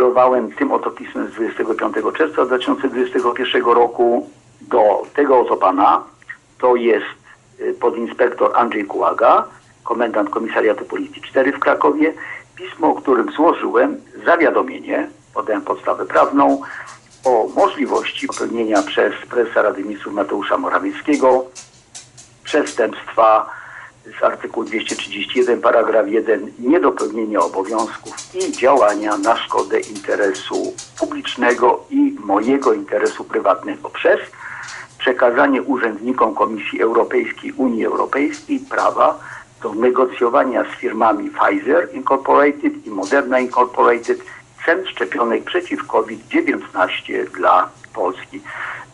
kierowałem tym oto pismem z 25 czerwca 2021 roku do tego oto pana. To jest y, podinspektor Andrzej Kułaga, komendant Komisariatu Policji 4 w Krakowie. Pismo, którym złożyłem zawiadomienie, podałem podstawę prawną, o możliwości popełnienia przez prezesa Rady Ministrów Mateusza Morawieckiego przestępstwa z artykułu 231 paragraf 1 niedopełnienia obowiązków i działania na szkodę interesu publicznego i mojego interesu prywatnego przez przekazanie urzędnikom Komisji Europejskiej Unii Europejskiej prawa do negocjowania z firmami Pfizer Incorporated i Moderna Incorporated cen szczepionek przeciw COVID-19 dla Polski.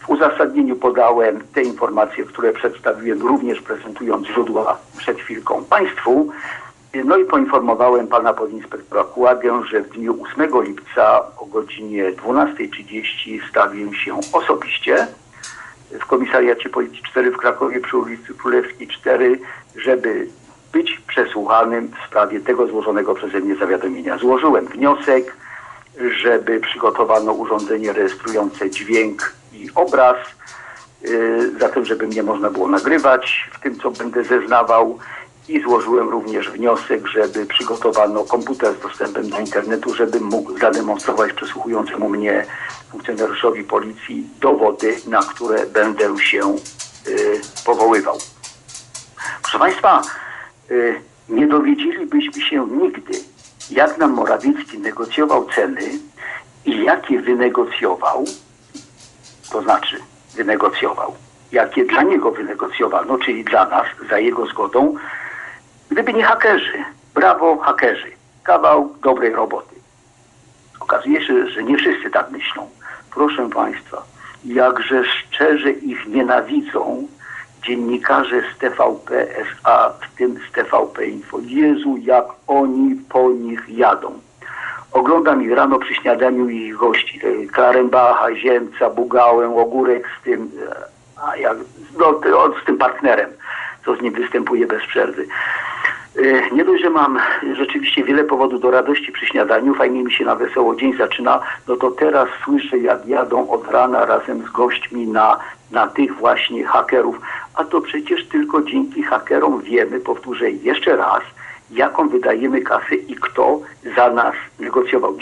W uzasadnieniu podałem te informacje, które przedstawiłem również prezentując źródła przed chwilką Państwu. No i poinformowałem pana podinspektora Kułagę, że w dniu 8 lipca o godzinie 12.30 stawię się osobiście w Komisariacie Policji 4 w Krakowie przy ulicy Królewskiej 4, żeby być przesłuchanym w sprawie tego złożonego przeze mnie zawiadomienia. Złożyłem wniosek, żeby przygotowano urządzenie rejestrujące dźwięk i obraz, yy, zatem żeby mnie można było nagrywać w tym, co będę zeznawał i złożyłem również wniosek, żeby przygotowano komputer z dostępem do internetu, żebym mógł zademonstrować przesłuchującemu mnie funkcjonariuszowi policji dowody, na które będę się yy, powoływał. Proszę Państwa, y, nie dowiedzielibyśmy się nigdy, jak nam Morawiecki negocjował ceny i jakie wynegocjował, to znaczy wynegocjował, jakie dla niego wynegocjowano, czyli dla nas, za jego zgodą, gdyby nie hakerzy. Brawo, hakerzy. Kawał dobrej roboty. Okazuje się, że nie wszyscy tak myślą. Proszę Państwa, jakże szczerze ich nienawidzą dziennikarze z TVP SA, w tym z TVP Info. Jezu, jak oni po nich jadą. Oglądam ich rano przy śniadaniu i ich gości. te Klarenbacha, Ziemca, Bugałę, Ogórek z tym, e, a jak, no, z tym partnerem, co z nim występuje bez przerwy. E, Nie dość, że mam rzeczywiście wiele powodów do radości przy śniadaniu, fajnie mi się na wesoło dzień zaczyna, no to teraz słyszę, jak jadą od rana razem z gośćmi na, na tych właśnie hakerów. A to przecież tylko dzięki hakerom wiemy, powtórzę jeszcze raz, jaką wydajemy kasę i kto za nas negocjował.